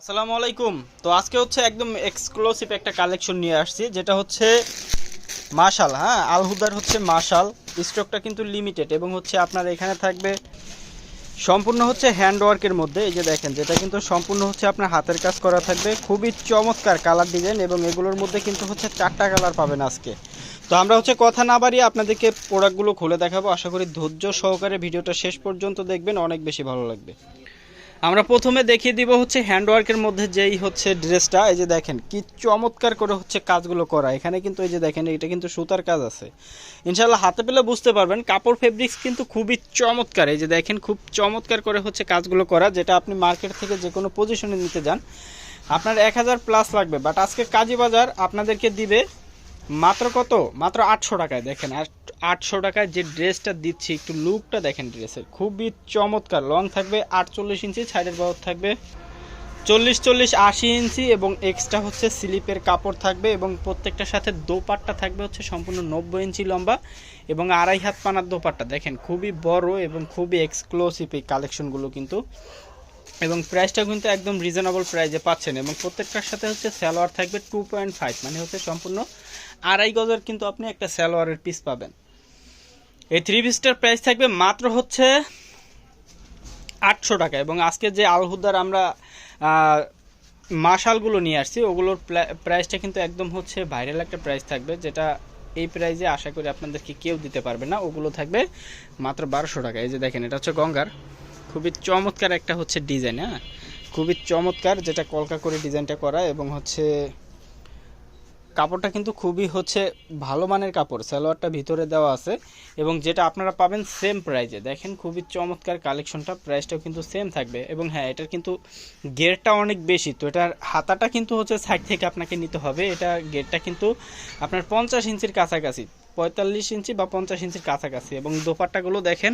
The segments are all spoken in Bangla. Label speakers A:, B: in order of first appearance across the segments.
A: আসসালামু আলাইকুম। তো আজকে হচ্ছে একদম এক্সক্লুসিভ একটা কালেকশন নিয়ে আসছি, যেটা হচ্ছে মাশাল হ্যাঁ? আলহুদার হচ্ছে মাশাল স্টকটা কিন্তু লিমিটেড এবং হচ্ছে আপনার এখানে থাকবে সম্পূর্ণ হচ্ছে হ্যান্ড ওয়ার্কের মধ্যে। এই যে দেখেন, যেটা কিন্তু সম্পূর্ণ হচ্ছে আপনার হাতের কাজ করা থাকবে। খুবই চমৎকার কালার ডিজাইন এবং এগুলোর মধ্যে কিন্তু হচ্ছে চারটা কালার পাবেন আজকে। তো আমরা হচ্ছে কথা না বাড়িয়ে আপনাদেরকে প্রোডাক্টগুলো খুলে দেখাবো। আশা করি ধৈর্য সহকারে ভিডিওটা শেষ পর্যন্ত দেখবেন, অনেক বেশি ভালো লাগবে। আমরা প্রথমে দেখিয়ে দিব হচ্ছে হ্যান্ডওয়ার্কের মধ্যে যেই হচ্ছে ড্রেসটা। এই যে দেখেন, কি চমৎকার করে হচ্ছে কাজগুলো করা। এখানে কিন্তু এই যে দেখেন, এটা কিন্তু সুতার কাজ আছে। ইনশাল্লাহ হাতে পেলে বুঝতে পারবেন, কাপড় ফেব্রিক্স কিন্তু খুবই চমৎকার। এই যে দেখেন, খুব চমৎকার করে হচ্ছে কাজগুলো করা, যেটা আপনি মার্কেট থেকে যে কোনো পজিশনে নিতে যান। আপনার এক হাজার প্লাস লাগবে বাট আজকে কাজী বাজার আপনাদেরকে দিবে মাত্র কত? মাত্র আটশো টাকায় দেখেন। আটশো টাকায় যে ড্রেসটা দিচ্ছি, একটু লুকটা দেখেন ড্রেসের। খুবই চমৎকার। লং থাকবে আটচল্লিশ ইঞ্চি সাইডের বাহর থাকবে চল্লিশ চল্লিশ, আশি ইঞ্চি এবং এক্সট্রা হচ্ছে স্লিপের কাপড় থাকবে এবং প্রত্যেকটার সাথে দোপাট্টা থাকবে হচ্ছে সম্পূর্ণ নব্বই ইঞ্চি লম্বা এবং আড়াই হাত পানার দোপাট্টা। দেখেন, খুবই বড় এবং খুবই এক্সক্লুসিভ এই কালেকশনগুলো কিন্তু। এবং প্রাইসটা কিন্তু একদম রিজনেবল প্রাইসে পাচ্ছেন এবং প্রত্যেকটার সাথে হচ্ছে স্যালোয়ার থাকবে টু মানে হচ্ছে সম্পূর্ণ আড়াই গজের কিন্তু আপনি একটা স্যালোয়ারের পিস পাবেন। এই থ্রি পিসটার প্রাইস থাকবে মাত্র হচ্ছে আটশো টাকা এবং আজকে যে আলহুদার আমরা মাশালগুলো নিয়ে আসছি, ওগুলোর প্রাইসটা কিন্তু একদম হচ্ছে ভাইরাল একটা প্রাইস থাকবে, যেটা এই প্রাইসে আশা করি আপনাদেরকে কেউ দিতে পারবে না, ওগুলো থাকবে মাত্র বারোশো টাকা। এই যে দেখেন, এটা হচ্ছে গঙ্গার। খুবই চমৎকার একটা হচ্ছে ডিজাইন হ্যাঁ? খুবই চমৎকার যেটা কলকা করে ডিজাইনটা করা এবং হচ্ছে কাপড়টা কিন্তু খুবই হচ্ছে ভালো মানের কাপড়, সালোয়ারটা ভিতরে দেওয়া আছে এবং যেটা আপনারা পাবেন সেম প্রাইজে দেখেন খুবই চমৎকার কালেকশনটা প্রাইসটাও কিন্তু সেম থাকবে এবং হ্যাঁ এটার কিন্তু গেটটা অনেক বেশি, তো এটার হাতাটা কিন্তু হচ্ছে সাইড থেকে আপনাকে নিতে হবে। এটা গেটটা কিন্তু আপনার পঞ্চাশ ইঞ্চির কাছাকাছি, পঁয়তাল্লিশ ইঞ্চি বা পঞ্চাশ ইঞ্চির কাছাকাছি এবং দোপাট্টাগুলো দেখেন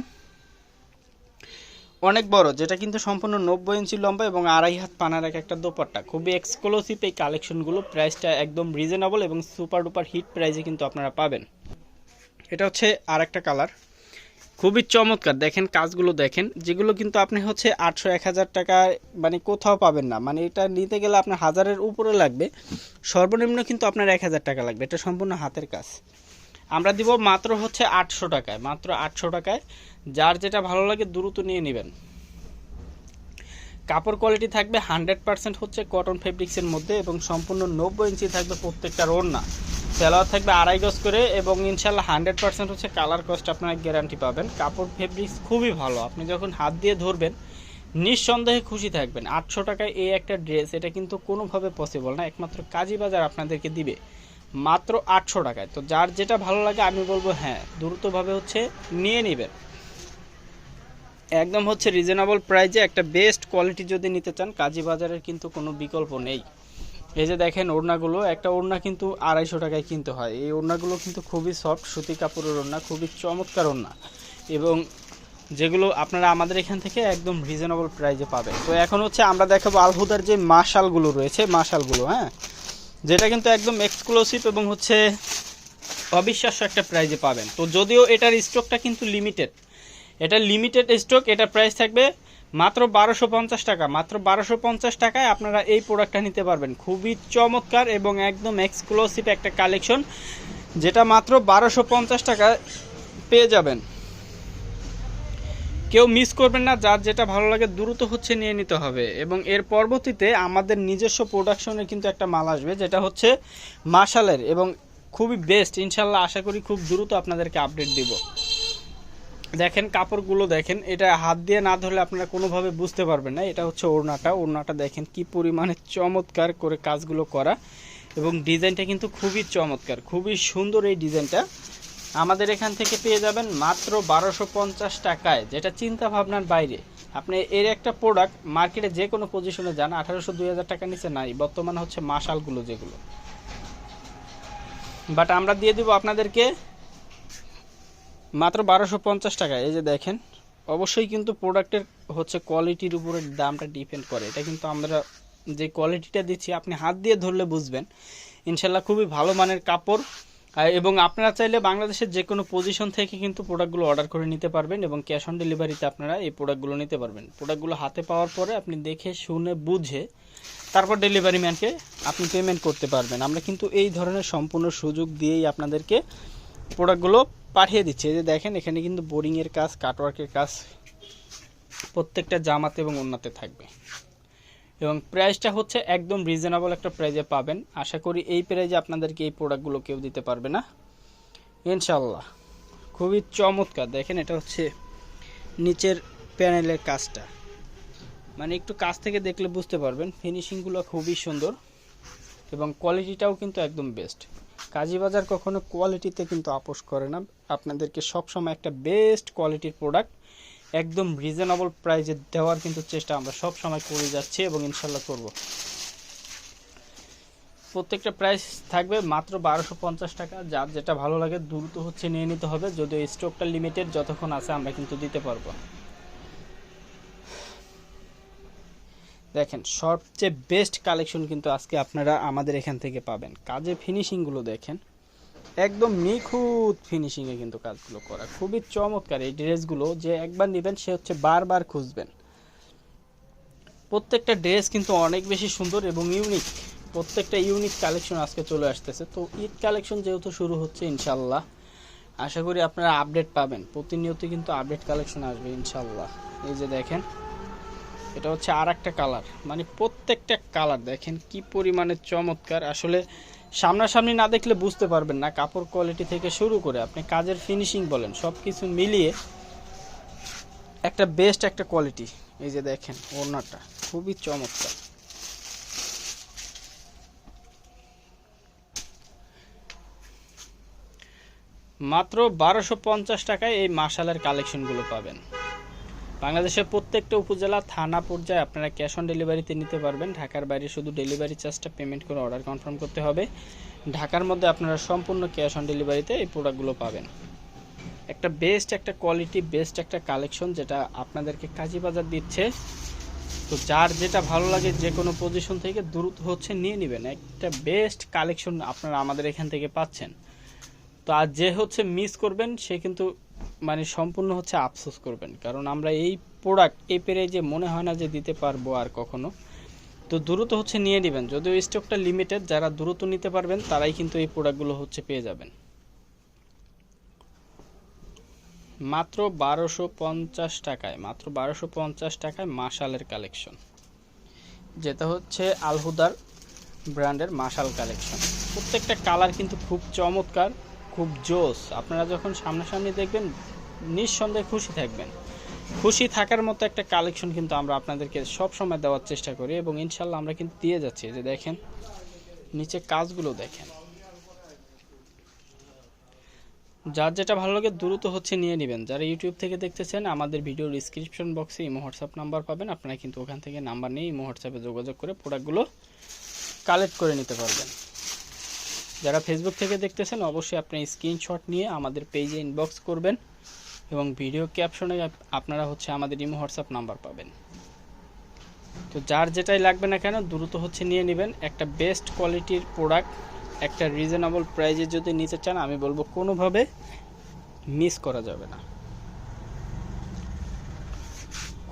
A: অনেক বড়, যেটা কিন্তু সম্পূর্ণ নব্বই ইঞ্চি লম্বা এবং আড়াই হাত পানার এক একটা দোপাট্টা। খুবই এক্সক্লুসিভ এই কালেকশনগুলো প্রাইসটা একদম রিজনেবল এবং সুপার ডুপার হিট প্রাইসে কিন্তু আপনারা পাবেন। এটা হচ্ছে আর একটা কালার খুবই চমৎকার। দেখেন, কাজগুলো দেখেন, যেগুলো কিন্তু আপনি হচ্ছে আটশো এক হাজার টাকায় মানে কোথাও পাবেন না। মানে এটা নিতে গেলে আপনার হাজারের উপরে লাগবে। সর্বনিম্ন কিন্তু আপনার এক হাজার টাকা লাগবে। এটা সম্পূর্ণ হাতের কাজ। আমরা দিব মাত্র হচ্ছে আটশো টাকায়। মাত্র আটশো টাকায় যার যেটা ভালো লাগে দ্রুত নিয়ে নেবেন। কাপড় কোয়ালিটি থাকবে হান্ড্রেড পার্সেন্ট হচ্ছে কটন ফেব্রিক্সের মধ্যে এবং সম্পূর্ণ নব্বই ইঞ্চি থাকবে প্রত্যেকটার ওড়না। সেলার থাকবে আড়াই গজ করে এবং ইনশাল্লাহ হান্ড্রেড পার্সেন্ট হচ্ছে কালার কস্ট আপনারা গ্যারান্টি পাবেন। কাপড় ফেব্রিক্স খুবই ভালো। আপনি যখন হাত দিয়ে ধরবেন, নিঃসন্দেহে খুশি থাকবেন। আটশো টাকায় এই একটা ড্রেস এটা কিন্তু কোনোভাবে পসিবল না। একমাত্র কাজী বাজার আপনাদেরকে দিবে। মাত্র আটশো টাকায়। তো যার যেটা ভালো লাগে আমি বলব হ্যাঁ দ্রুতভাবে হচ্ছে নিয়ে নেবেন। একদম হচ্ছে রিজনেবল প্রাইজে একটা বেস্ট কোয়ালিটি যদি নিতে চান কাজী বাজারের কিন্তু কোনো বিকল্প নেই। এই যে দেখেন ওড়নাগুলো, একটা ওড়না কিন্তু আড়াইশো টাকায় কিনতে হয়। এই ওড়নাগুলো কিন্তু খুবই সফট সুতি কাপড়ের ওড়না, খুবই চমৎকার ওড়না। এবং যেগুলো আপনারা আমাদের এখান থেকে একদম রিজনেবল প্রাইজে পাবেন। তো এখন হচ্ছে আমরা দেখাবো আলহুদার যে মাশালগুলো রয়েছে, মাশালগুলো হ্যাঁ? যেটা কিন্তু একদম এক্সক্লুসিভ এবং হচ্ছে অবিশ্বাস্য একটা প্রাইজে পাবেন। তো যদিও এটার স্টকটা কিন্তু লিমিটেড এটা লিমিটেড স্টক এটা প্রাইস থাকবে মাত্র বারোশো পঞ্চাশ টাকা। মাত্র বারোশো পঞ্চাশ টাকায় আপনারা এই প্রোডাক্টটা নিতে পারবেন। খুবই চমৎকার এবং একদম এক্সক্লুসিভ একটা কালেকশন যেটা মাত্র বারোশো পঞ্চাশ টাকা পেয়ে যাবেন। কেউ মিস করবেন না, যার যেটা ভালো লাগে দ্রুত হচ্ছে নিয়ে নিতে হবে। এবং এর পরবর্তীতে আমাদের নিজস্ব প্রোডাকশনের কিন্তু একটা মাল আসবে, যেটা হচ্ছে মার্শালের এবং খুবই বেস্ট ইনশাল্লাহ আশা করি খুব দ্রুত আপনাদেরকে আপডেট দিব। দেখেন কাপড়গুলো দেখেন, এটা হাত দিয়ে না ধরলে আপনারা কোনোভাবে বুঝতে পারবেন না। এটা হচ্ছে ওড়নাটা। ওড়নাটা দেখেন কি পরিমাণে চমৎকার করে কাজগুলো করা এবং ডিজাইনটা কিন্তু খুবই চমৎকার, খুবই সুন্দর এই ডিজাইনটা। আমাদের এখান থেকে পেয়ে যাবেন মাত্র বারোশো পঞ্চাশ টাকায়, যেটা চিন্তা ভাবনার বাইরে। আপনি এর একটা প্রোডাক্ট মার্কেটে যে কোনো পজিশনে যান, আঠারোশো, দুই হাজার টাকা নিচে নাই, বর্তমানে হচ্ছে মাশালগুলো যেগুলো। বাট আমরা দিয়ে দেবো আপনাদেরকে মাত্র বারোশো পঞ্চাশ টাকা। এই যে দেখেন, অবশ্যই কিন্তু প্রোডাক্টের হচ্ছে কোয়ালিটির উপরে দামটা ডিপেন্ড করে। এটা কিন্তু আমরা যে কোয়ালিটিটা দিচ্ছি, আপনি হাত দিয়ে ধরলে বুঝবেন। ইনশাল্লাহ খুবই ভালো মানের কাপড়। এবং আপনারা চাইলে বাংলাদেশের যে কোনো পজিশন থেকে কিন্তু প্রোডাক্টগুলো অর্ডার করে নিতে পারবেন এবং ক্যাশ অন ডেলিভারিতে আপনারা এই প্রোডাক্টগুলো নিতে পারবেন। প্রোডাক্টগুলো হাতে পাওয়ার পরে আপনি দেখে, শুনে, বুঝে তারপর ডেলিভারি ম্যানকে আপনি পেমেন্ট করতে পারবেন। আমরা কিন্তু এই ধরনের সম্পূর্ণ সুযোগ দিয়েই আপনাদেরকে প্রোডাক্টগুলো পাঠিয়ে দিচ্ছে। এই যে দেখেন, এখানে কিন্তু বোরিংয়ের কাজ কাটওয়ার্কের কাজ প্রত্যেকটা জামাতে এবং অন্যতে থাকবে। এবং প্রাইসটা হচ্ছে একদম রিজনেবল একটা প্রাইজে পাবেন। আশা করি এই প্রাইজে আপনাদেরকে এই প্রোডাক্টগুলো কেউ দিতে পারবে না। ইনশাল্লাহ খুবই চমৎকার। দেখেন, এটা হচ্ছে নিচের প্যানেলের কাজটা। মানে একটু কাছ থেকে দেখলে বুঝতে পারবেন ফিনিশিংগুলো খুবই সুন্দর এবং কোয়ালিটিটাও কিন্তু একদম বেস্ট কাজী বাজার কখনো কোয়ালিটিতে কিন্তু আপোষ করে না। আপনাদেরকে সবসময় একটা বেস্ট কোয়ালিটির প্রোডাক্ট একদম রিজনেবল প্রাইজে দেওয়ার কিন্তু চেষ্টা আমরা সব সময় করে যাচ্ছি এবং ইনশাল্লাহ করব। প্রত্যেকটা প্রাইস থাকবে মাত্র বারোশো পঞ্চাশ টাকা। যার যেটা ভালো লাগে দ্রুত হচ্ছে নিয়ে নিতে হবে। যদিও স্টকটা লিমিটেড যতক্ষণ আছে আমরা কিন্তু দিতে পারব। দেখেন, সবচেয়ে বেস্ট কালেকশন কিন্তু আজকে আপনারা আমাদের এখান থেকে পাবেন। কাজের ফিনিশিংগুলো দেখেন, একদম নিখুঁত ফিনিশিংয়ে কিন্তু কাজগুলো করা। খুবই চমৎকার এই ড্রেসগুলো যে একবার নেবেন সে হচ্ছে বারবার খুঁজবেন। প্রত্যেকটা ড্রেস কিন্তু অনেক বেশি সুন্দর এবং ইউনিক প্রত্যেকটা ইউনিক কালেকশন আজকে চলে আসতেছে। তো ঈদ কালেকশন যেহেতু শুরু হচ্ছে ইনশাল্লাহ আশা করি আপনারা আপডেট পাবেন। প্রতিনিয়ত কিন্তু আপডেট কালেকশন আসবে ইনশাল্লাহ এই যে দেখেন এটা হচ্ছে আর একটা কালার। মানে প্রত্যেকটা কালার দেখেন কি পরিমাণে চমৎকার। আসলে সামনাসামনি না দেখলে বুঝতে পারবেন না কাপড় কোয়ালিটি থেকে শুরু করে আপনি কাজের ফিনিশিং বলেন সব কিছু মিলিয়ে একটা বেস্ট একটা কোয়ালিটি এই যে দেখেন ওড়নাটা, খুবই চমৎকার। মাত্র বারোশো পঞ্চাশ টাকায় এই মার্শালের কালেকশনগুলো পাবেন। বাংলাদেশের প্রত্যেকটা উপজেলা থানা পর্যায়ে আপনারা ক্যাশ অন ডেলিভারিতে নিতে পারবেন। ঢাকার বাইরে শুধু ডেলিভারি চার্জটা পেমেন্ট করে অর্ডার কনফার্ম করতে হবে। ঢাকার মধ্যে আপনারা সম্পূর্ণ ক্যাশ অন ডেলিভারিতে এই প্রোডাক্টগুলো পাবেন। একটা বেস্ট একটা কোয়ালিটি বেস্ট একটা কালেকশন যেটা আপনাদেরকে কাজী বাজার দিচ্ছে। তো যার যেটা ভালো লাগে যে কোনো পজিশন থেকে দ্রুত হচ্ছে নিয়ে নেবেন। একটা বেস্ট কালেকশন আপনারা আমাদের এখান থেকে পাচ্ছেন। তো আর যে হচ্ছে মিস করবেন, সে কিন্তু মানে সম্পূর্ণ হচ্ছে আফসোস করবেন। কারণ আমরা এই প্রোডাক্ট এই পেরে যে মনে হয় না যে দিতে পারব আর কখনো, তো দ্রুত হচ্ছে নিয়ে নেবেন। যদিও স্টকটা লিমিটেড যারা দ্রুত নিতে পারবেন, তারাই কিন্তু এই প্রোডাক্টগুলো হচ্ছে পেয়ে যাবেন। মাত্র বারোশো পঞ্চাশ টাকায়, মাত্র বারোশো পঞ্চাশ টাকায় মাশালের কালেকশন যেটা হচ্ছে আলহুদার ব্র্যান্ডের মাশাল কালেকশন প্রত্যেকটা কালার কিন্তু খুব চমৎকার। খুব জোস আপনারা যখন সামনাসামনি দেখবেন, নিঃসন্দেহে খুশি থাকবেন। খুশি থাকার মতো একটা কালেকশন কিন্তু আমরা আপনাদেরকে সব সময় দেওয়ার চেষ্টা করি এবং ইনশাল্লাহ আমরা কিন্তু দিয়ে যাচ্ছি। যে দেখেন, নিচে কাজগুলো দেখেন। যার যেটা ভালো লাগে দ্রুত হচ্ছে নিয়ে নেবেন। যারা ইউটিউব থেকে দেখতেছেন, আমাদের ভিডিও ডিসক্রিপশন বক্সে ইমো, হোয়াটসঅ্যাপ নাম্বার পাবেন। আপনারা কিন্তু ওখান থেকে নাম্বার নিয়ে ইমো, হোয়াটসঅ্যাপে যোগাযোগ করে প্রোডাক্টগুলো কালেক্ট করে নিতে পারবেন। যারা ফেসবুক থেকে দেখতেছেন, অবশ্যই আপনি স্ক্রিনশট নিয়ে আমাদের পেজে ইনবক্স করবেন এবং ভিডিও ক্যাপশনে আপনারা হচ্ছে আমাদের ইমো হোয়াটসঅ্যাপ নাম্বার পাবেন। তো যার যেটাই লাগবে না কেন, দ্রুত হচ্ছে নিয়ে নেবেন। একটা বেস্ট কোয়ালিটির প্রোডাক্ট একটা রিজনেবল প্রাইজে যদি নিতে চান, আমি বলব কোনোভাবে মিস করা যাবে না।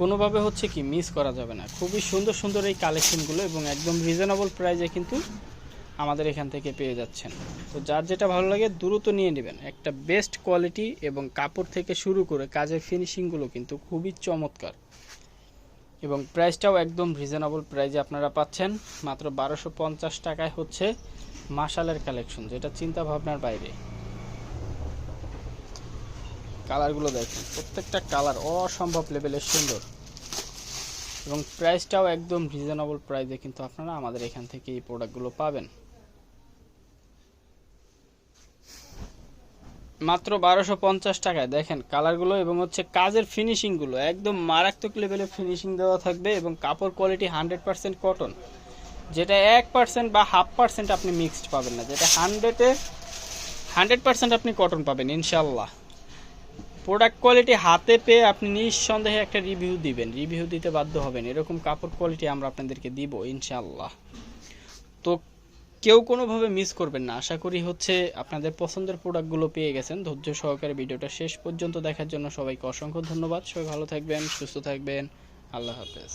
A: কোনোভাবে হচ্ছে কি মিস করা যাবে না। খুবই সুন্দর সুন্দর এই কালেকশনগুলো এবং একদম রিজনেবল প্রাইজে কিন্তু আমাদের এখান থেকে পেয়ে যাচ্ছেন। তো যার যেটা ভালো লাগে দ্রুত নিয়ে নেবেন। একটা বেস্ট কোয়ালিটি এবং কাপড় থেকে শুরু করে কাজের ফিনিশিংগুলো কিন্তু খুবই চমৎকার। এবং প্রাইসটাও একদম রিজনেবল প্রাইজে আপনারা পাচ্ছেন। মাত্র বারোশো পঞ্চাশ টাকায় হচ্ছে মাশালের কালেকশন যেটা চিন্তা ভাবনার বাইরে। কালারগুলো দেখেন, প্রত্যেকটা কালার অসম্ভব লেভেলের সুন্দর। এবং প্রাইসটাও একদম রিজনেবল প্রাইসে কিন্তু আপনারা আমাদের এখান থেকে এই প্রোডাক্টগুলো পাবেন। মাত্র বারোশো পঞ্চাশ টাকায়। দেখেন কালারগুলো এবং হচ্ছে কাজের ফিনিশিংগুলো। একদম মারাত্মক লেভেলের ফিনিশিং দেওয়া থাকবে এবং কাপড় কোয়ালিটি হান্ড্রেড পার্সেন্ট কটন যেটা এক পার্সেন্ট বা হাফ পার্সেন্ট আপনি মিক্সড পাবেন না। যেটা হান্ড্রেডে হান্ড্রেড পার্সেন্ট আপনি কটন পাবেন ইনশাল্লাহ প্রোডাক্ট কোয়ালিটি হাতে পেয়ে আপনি নিঃসন্দেহে একটা রিভিউ দিবেন। রিভিউ দিতে বাধ্য হবেন। এরকম কাপড় কোয়ালিটি আমরা আপনাদেরকে দিব ইনশাল্লাহ তো কেউ কোনোভাবে মিস করবেন না। আশা করি হচ্ছে আপনাদের পছন্দের প্রোডাক্টগুলো পেয়ে গেছেন। ধৈর্য সহকারে ভিডিওটা শেষ পর্যন্ত দেখার জন্য সবাইকে অসংখ্য ধন্যবাদ। সবাই ভালো থাকবেন, সুস্থ থাকবেন। আল্লাহ হাফেজ।